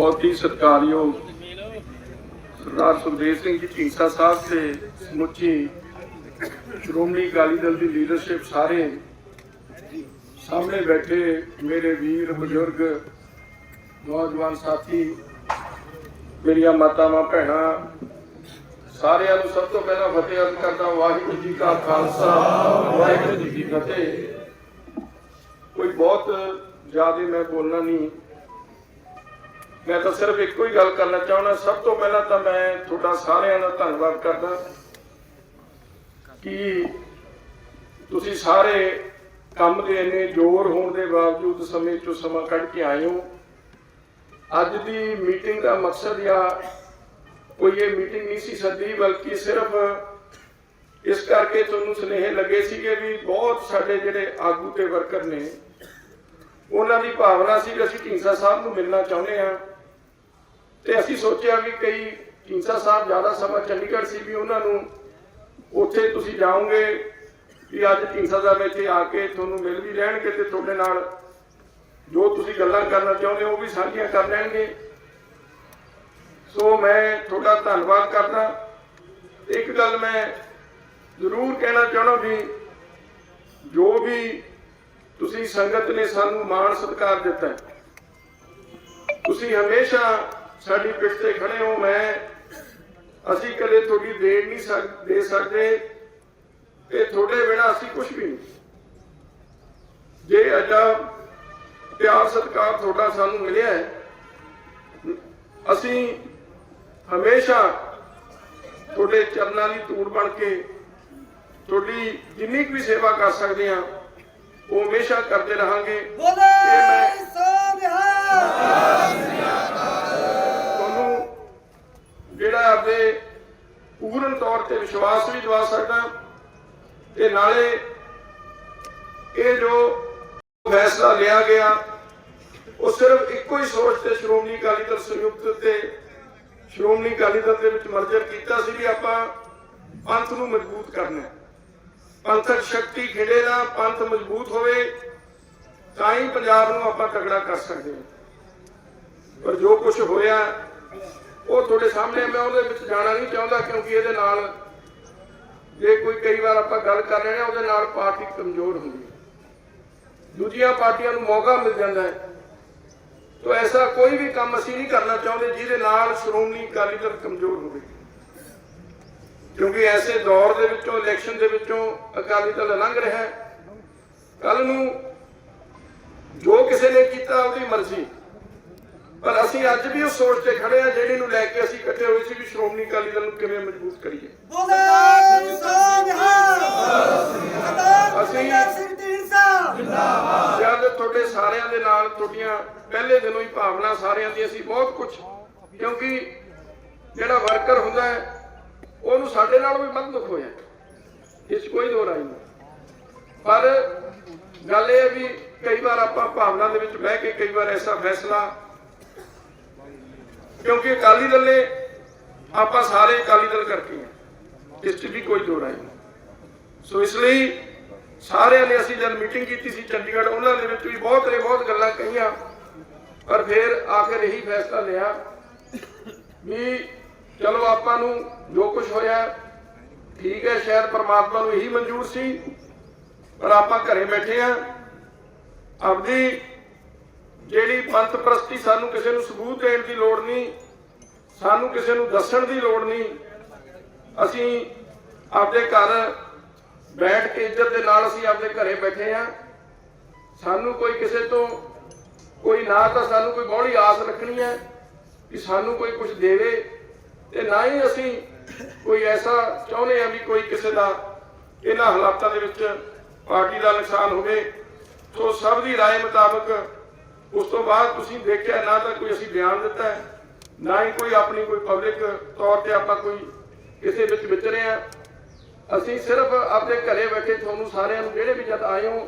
ਬਹੁਤ ਹੀ ਸਤਿਕਾਰਯੋਗ ਸਰਦਾਰ ਸੁਖਦੇਵ ਸਿੰਘ ਜੀ ਢੀਂਸਾ ਸਾਹਿਬ ਤੇ ਸਮੁੱਚੀ ਸ਼੍ਰੋਮਣੀ ਅਕਾਲੀ ਦਲ ਦੀ ਲੀਡਰਸ਼ਿਪ ਸਾਰੇ ਸਾਹਮਣੇ ਬੈਠੇ ਮੇਰੇ ਵੀਰ, ਬਜ਼ੁਰਗ, ਨੌਜਵਾਨ ਸਾਥੀ, ਮੇਰੀਆਂ ਮਾਤਾਵਾਂ, ਭੈਣਾਂ, ਸਾਰਿਆਂ ਨੂੰ ਸਭ ਤੋਂ ਪਹਿਲਾਂ ਫਤਿਹ ਅਰਜ਼ ਕਰਦਾ ਵਾਹਿਗੁਰੂ ਜੀ ਕਾ ਖਾਲਸਾ, ਵਾਹਿਗੁਰੂ ਜੀ ਕੀ ਫਤਿਹ। ਕੋਈ ਬਹੁਤ ਜ਼ਿਆਦਾ ਮੈਂ ਬੋਲਣਾ ਨਹੀਂ। ਮੈਂ ਤਾਂ ਸਿਰਫ ਇੱਕੋ ਹੀ ਗੱਲ ਕਰਨਾ ਚਾਹੁੰਦਾ, ਸਭ ਤੋਂ ਪਹਿਲਾਂ ਤਾਂ ਮੈਂ ਤੁਹਾਡਾ ਸਾਰਿਆਂ ਦਾ ਧੰਨਵਾਦ ਕਰਦਾ ਕਿ ਤੁਸੀਂ ਸਾਰੇ ਕੰਮ ਦੇ ਇੰਨੇ ਜ਼ੋਰ ਹੋਣ ਦੇ ਬਾਵਜੂਦ ਸਮੇਂ ਚੋਂ ਸਮਾਂ ਕੱਢ ਕੇ ਆਏ ਹੋ। ਅੱਜ ਦੀ ਮੀਟਿੰਗ ਦਾ ਮਕਸਦ ਜਾਂ ਕੋਈ ਇਹ ਮੀਟਿੰਗ ਨਹੀਂ ਸੀ ਸੱਦੀ, ਬਲਕਿ ਸਿਰਫ ਇਸ ਕਰਕੇ ਤੁਹਾਨੂੰ ਸੁਨੇਹੇ ਲੱਗੇ ਸੀਗੇ ਵੀ ਬਹੁਤ ਸਾਡੇ ਜਿਹੜੇ ਆਗੂ ਤੇ ਵਰਕਰ ਨੇ, ਉਹਨਾਂ ਦੀ ਭਾਵਨਾ ਸੀ ਕਿ ਅਸੀਂ ਢੀਂਸਾ ਸਾਹਿਬ ਨੂੰ ਮਿਲਣਾ ਚਾਹੁੰਦੇ ਹਾਂ। ਤੇ ਅਸੀਂ ਸੋਚਿਆ ਵੀ ਕਈ ਢੀਂਸਾ ਸਾਹਿਬ ਜ਼ਿਆਦਾ ਸਮਾਂ ਚੰਡੀਗੜ੍ਹ ਸੀ ਵੀ ਉਹਨਾਂ ਨੂੰ ਉੱਥੇ ਤੁਸੀਂ ਜਾਓਗੇ ਵੀ ਅੱਜ ਢੀਂਸਾ ਸਾਹਿਬ ਇੱਥੇ ਆ ਕੇ ਤੁਹਾਨੂੰ ਮਿਲ ਵੀ ਰਹਿਣਗੇ ਤੇ ਤੁਹਾਡੇ ਨਾਲ ਜੋ ਤੁਸੀਂ ਗੱਲਾਂ ਕਰਨਾ ਚਾਹੁੰਦੇ ਹੋ ਉਹ ਵੀ ਸਾਂਝੀਆਂ ਕਰ ਲੈਣਗੇ। ਸੋ ਮੈਂ ਤੁਹਾਡਾ ਧੰਨਵਾਦ ਕਰਦਾ। ਇੱਕ ਗੱਲ ਮੈਂ ਜ਼ਰੂਰ ਕਹਿਣਾ ਚਾਹਣਾ ਵੀ ਜੋ ਵੀ ਤੁਸੀਂ ਸੰਗਤ ਨੇ ਸਾਨੂੰ ਮਾਣ ਸਤਿਕਾਰ ਦਿੱਤਾ ਤੁਸੀਂ ਹਮੇਸ਼ਾ ਸਾਡੀ ਪਿੱਠ ਤੇ ਖੜੇ ਹੋ ਮੈਂ ਅਸੀਂ ਕਦੇ ਤੁਹਾਡੀ ਦੇਣ ਨਹੀਂ ਦੇ ਸਕਦੇ ਤੇ ਤੁਹਾਡੇ ਬਿਨਾ ਅਸੀਂ ਕੁਝ ਵੀ ਨਹੀਂ। ਜੇ ਅੱਡਾ ਪਿਆਰ ਸਤਿਕਾਰ ਤੁਹਾਡਾ ਸਾਨੂੰ ਮਿਲਿਆ ਹੈ ਅਸੀਂ ਹਮੇਸ਼ਾ ਤੁਹਾਡੇ ਚਰਨਾਂ ਦੀ ਧੂੜ ਬਣ ਕੇ ਤੁਹਾਡੀ ਜਿੰਨੀ ਵੀ ਸੇਵਾ ਕਰ ਸਕਦੇ ਹਾਂ ਉਹ ਹਮੇਸ਼ਾ ਕਰਦੇ ਰਹਾਂਗੇ। ਬੋਲੇ ਸੋਨਿਹਾ ਤੁਹਾਨੂੰ ਜਿਹੜਾ ਆਪਦੇ ਪੂਰਨ ਤੌਰ ਤੇ ਵਿਸ਼ਵਾਸ ਵੀ ਦਵਾ ਸਕਦਾ, ਤੇ ਨਾਲੇ ਇਹ ਜੋ ਫੈਸਲਾ ਲਿਆ ਗਿਆ, ਉਹ ਸਿਰਫ ਇੱਕੋ ਹੀ ਸੋਚ ਤੇ ਸ਼੍ਰੋਮਣੀ ਅਕਾਲੀ ਦਲ ਸੰਯੁਕਤ ਤੇ ਸ਼੍ਰੋਮਣੀ ਅਕਾਲੀ ਦਲ ਦੇ ਵਿੱਚ ਮਰਜਰ ਕੀਤਾ ਸੀ ਵੀ ਆਪਾਂ ਪੰਥ ਨੂੰ ਮਜ਼ਬੂਤ ਕਰਨਾ ਪੰਥਕ ਸ਼ਕਤੀ ਖਿੜੇ ਦਾ ਪੰਥ ਮਜ਼ਬੂਤ ਹੋਵੇ, ਤਾਂ ਹੀ ਪੰਜਾਬ ਨੂੰ ਆਪਾਂ ਤਗੜਾ ਕਰ ਸਕਦੇ ਹਾਂ। ਪਰ ਜੋ ਕੁਝ ਹੋਇਆ ਉਹ ਤੁਹਾਡੇ ਸਾਹਮਣੇ ਮੈਂ ਉਹਦੇ ਵਿੱਚ ਜਾਣਾ ਨਹੀਂ ਚਾਹੁੰਦਾ ਕਿਉਂਕਿ ਇਹਦੇ ਨਾਲ ਜੇ ਕੋਈ ਕਈ ਵਾਰ ਆਪਾਂ ਗੱਲ ਕਰ ਰਹੇ ਹਾਂ, ਉਹਦੇ ਨਾਲ ਪਾਰਟੀ ਕਮਜ਼ੋਰ ਹੁੰਦੀ ਹੈ। ਦੂਜੀਆਂ ਪਾਰਟੀਆਂ ਨੂੰ ਮੌਕਾ ਮਿਲ ਜਾਂਦਾ ਹੈ। ਤਾਂ ਐਸਾ ਕੋਈ ਵੀ ਕੰਮ ਅਸੀਂ ਨਹੀਂ ਕਰਨਾ ਚਾਹੁੰਦੇ ਜਿਹਦੇ ਨਾਲ ਸ਼੍ਰੋਮਣੀ ਅਕਾਲੀ ਦਲ ਕਮਜ਼ੋਰ ਹੋਵੇ। ਕਿਉਂਕਿ ਐਸੇ ਦੌਰ ਦੇ ਵਿੱਚੋਂ, ਇਲੈਕਸ਼ਨ ਦੇ ਵਿੱਚੋਂ ਅਕਾਲੀ ਦਲ ਲੰਘ ਰਿਹਾ ਹੈ। ਕੱਲ ਨੂੰ ਜੋ ਕਿਸੇ ਨੇ ਕੀਤਾ, ਉਹਦੀ ਮਰਜ਼ੀ। ਪਰ ਅਸੀਂ ਅੱਜ ਵੀ ਉਹ ਸੋਚ ਤੇ ਖੜੇ ਆ ਜਿਹੜੀ ਨੂੰ ਲੈ ਕੇ ਅਸੀਂ ਇਕੱਠੇ ਹੋਏ ਸੀ ਵੀ ਸ਼੍ਰੋਮਣੀ ਅਕਾਲੀ ਦਲ ਨੂੰ ਕਿਵੇਂ ਮਜ਼ਬੂਤ ਕਰੀਏ। ਜਦ ਤੁਹਾਡੇ ਸਾਰਿਆਂ ਦੇ ਨਾਲ ਤੁਹਾਡੀਆਂ ਪਹਿਲੇ ਦਿਨੋਂ ਹੀ ਭਾਵਨਾ ਸਾਰਿਆਂ ਦੀ ਅਸੀਂ ਬਹੁਤ ਕੁਝ ਕਿਉਂਕਿ ਜਿਹੜਾ ਵਰਕਰ ਹੁੰਦਾ ਹੈ ਉਹਨੂੰ ਸਾਡੇ ਨਾਲ ਵੀ ਦੁੱਖ ਹੋਇਆ। ਇਸ ਕੋਈ ਦੋ ਰਾਈ ਨਹੀਂ। ਪਰ ਗੱਲ ਇਹ ਵੀ ਕਈ ਵਾਰ ਆਪਾਂ ਭਾਵਨਾ ਦੇ ਵਿੱਚ ਬਹਿ ਕੇ ਕਈ ਵਾਰ ਐਸਾ ਫੈਸਲਾ ਕਿਉਂਕਿ ਅਕਾਲੀ ਦਲ ਨੇ ਆਪਾਂ ਸਾਰੇ ਅਕਾਲੀ ਦਲ ਕਰਕੇ ਹਾਂ ਇਸ 'ਚ ਵੀ ਕੋਈ ਦੋ ਰਾਈ ਨਹੀਂ। ਸੋ ਇਸ ਲਈ ਸਾਰਿਆਂ ਨੇ ਅਸੀਂ ਜਦ ਮੀਟਿੰਗ ਕੀਤੀ ਸੀ ਚੰਡੀਗੜ੍ਹ, ਉਹਨਾਂ ਦੇ ਵਿੱਚ ਵੀ ਬਹੁਤ ਨੇ, ਬਹੁਤ ਗੱਲਾਂ ਕਹੀਆਂ। ਪਰ ਫਿਰ ਆਖਿਰ ਇਹੀ ਫੈਸਲਾ ਲਿਆ ਵੀ ਚਲੋ ਆਪਾਂ ਨੂੰ ਜੋ ਕੁਝ ਹੋਇਆ, ਠੀਕ ਹੈ, ਸ਼ਾਇਦ ਪਰਮਾਤਮਾ ਨੂੰ ਇਹੀ ਮਨਜ਼ੂਰ ਸੀ, ਪਰ ਆਪਾਂ ਘਰੇ ਬੈਠੇ ਆ ਆਪਦੀ ਜਿਹੜੀ ਪੰਥ ਪ੍ਰਸਤੀ ਸਾਨੂੰ ਕਿਸੇ ਨੂੰ ਸਬੂਤ ਦੇਣ ਦੀ ਲੋੜ ਨਹੀਂ ਸਾਨੂੰ ਕਿਸੇ ਨੂੰ ਦੱਸਣ ਦੀ ਲੋੜ ਨਹੀਂ ਅਸੀਂ ਆਪਦੇ ਘਰ ਬੈਠ ਕੇ ਇੱਜ਼ਤ ਦੇ ਨਾਲ ਅਸੀਂ ਆਪਦੇ ਘਰੇ ਬੈਠੇ ਆ ਸਾਨੂੰ ਕੋਈ ਕਿਸੇ ਤੋਂ ਕੋਈ ਨਾ ਤਾਂ ਸਾਨੂੰ ਕੋਈ ਬੋਲੀ ਆਸ ਰੱਖਣੀ ਹੈ ਕਿ ਸਾਨੂੰ ਕੋਈ ਕੁਝ ਦੇਵੇ ਤੇ ਨਾ ਹੀ ਅਸੀਂ ਕੋਈ ਐਸਾ ਚਾਹੁੰਦੇ ਆ ਵੀ ਕੋਈ ਕਿਸੇ ਦਾ ਇਹਨਾਂ ਹਾਲਾਤਾਂ ਦੇ ਵਿੱਚ ਪਾਰਟੀ ਦਾ ਨੁਕਸਾਨ ਹੋਵੇ ਸੋ ਸਭ ਦੀ رائے ਮੁਤਾਬਕ ਉਸ ਤੋਂ ਬਾਅਦ ਤੁਸੀਂ ਦੇਖਿਆ ਨਾ ਤਾਂ ਕੋਈ ਅਸੀਂ ਬਿਆਨ ਦਿੱਤਾ ਹੈ, ਨਾ ਹੀ ਕੋਈ ਆਪਣੀ ਕੋਈ ਪਬਲਿਕ ਤੌਰ ਤੇ ਆਪਾਂ ਕੋਈ ਕਿਸੇ ਵਿੱਚ ਵਿਚਰੇ ਆ ਅਸੀਂ ਸਿਰਫ ਆਪਣੇ ਘਰੇ ਬੈਠੇ ਤੁਹਾਨੂੰ ਸਾਰਿਆਂ ਨੂੰ ਜਿਹੜੇ ਵੀ ਜਦ ਆਏ ਹੋ